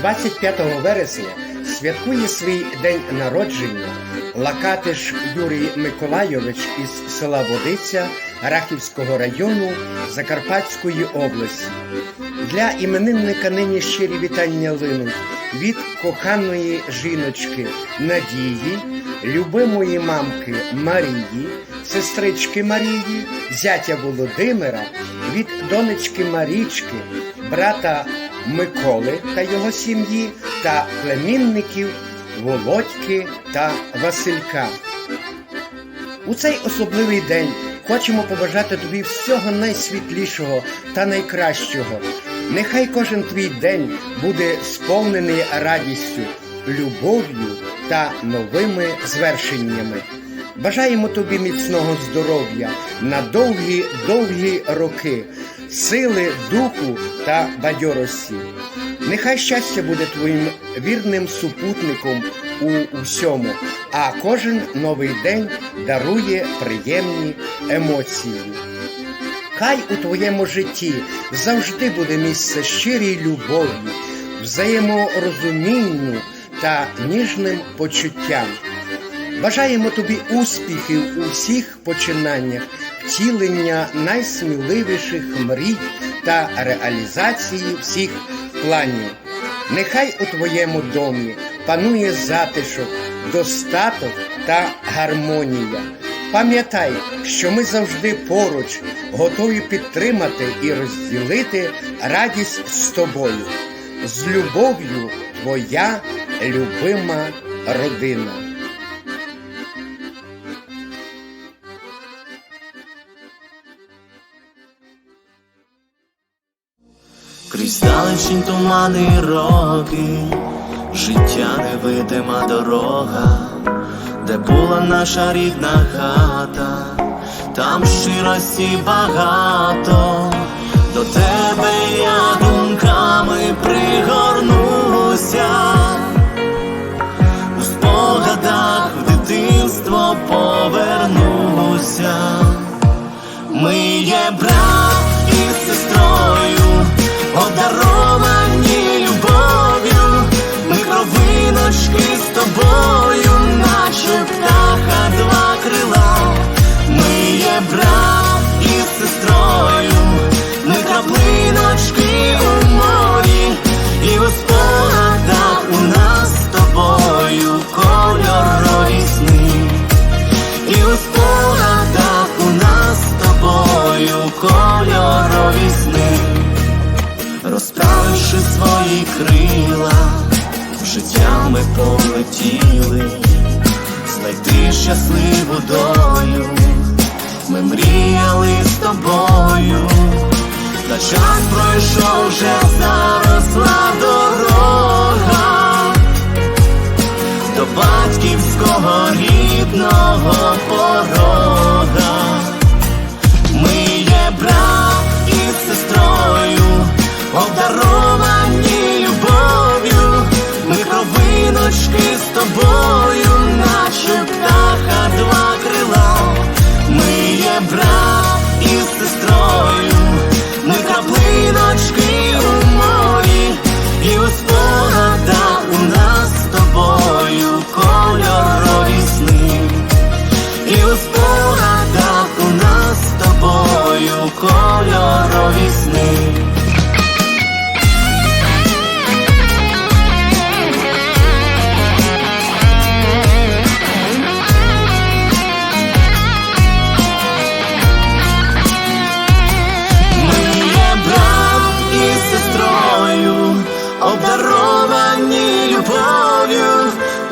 25 вересня святкує свій день народження Лакатиш Юрій Миколайович із села Водиця Рахівського району Закарпатської області. Для іменинника нині щирі вітання линуть від коханої жіночки Надії, любимої мамки Марії, сестрички Марії, зятя Володимира, від донечки Марічки, брата Миколи та його сім'ї та племінників Володьки та Василька. У цей особливий день хочемо побажати тобі всього найсвітлішого та найкращого. Нехай кожен твій день буде сповнений радістю, любов'ю та новими звершеннями. Бажаємо тобі міцного здоров'я на довгі довгі роки, сили духу та бадьорості. Нехай щастя буде твоїм вірним супутником у всьому, а кожен новий день дарує приємні емоції. Хай у твоєму житті завжди буде місце щирій любові, взаєморозумінню та ніжним почуттям. Бажаємо тобі успіхів у всіх починаннях, втілення найсміливіших мрій та реалізації всіх планів. Нехай у твоєму домі панує затишок, достаток та гармонія. Пам'ятай, що ми завжди поруч, готові підтримати і розділити радість з тобою. З любов'ю твоя любима родина. Далечінь тумани і роки, життя невидима дорога, де була наша рідна хата, там щирості багато, до тебе я думками пригорнуся, у спогадах в дитинство повернуся. Ми є брат свої крила, життя ми полетіли, знайти щасливу долю, ми мріяли з тобою, та час пройшов вже заросла дорога. До батьківського рідного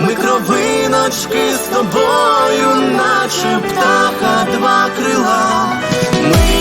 ми кровиночки з тобою, наче птаха два крила. Ми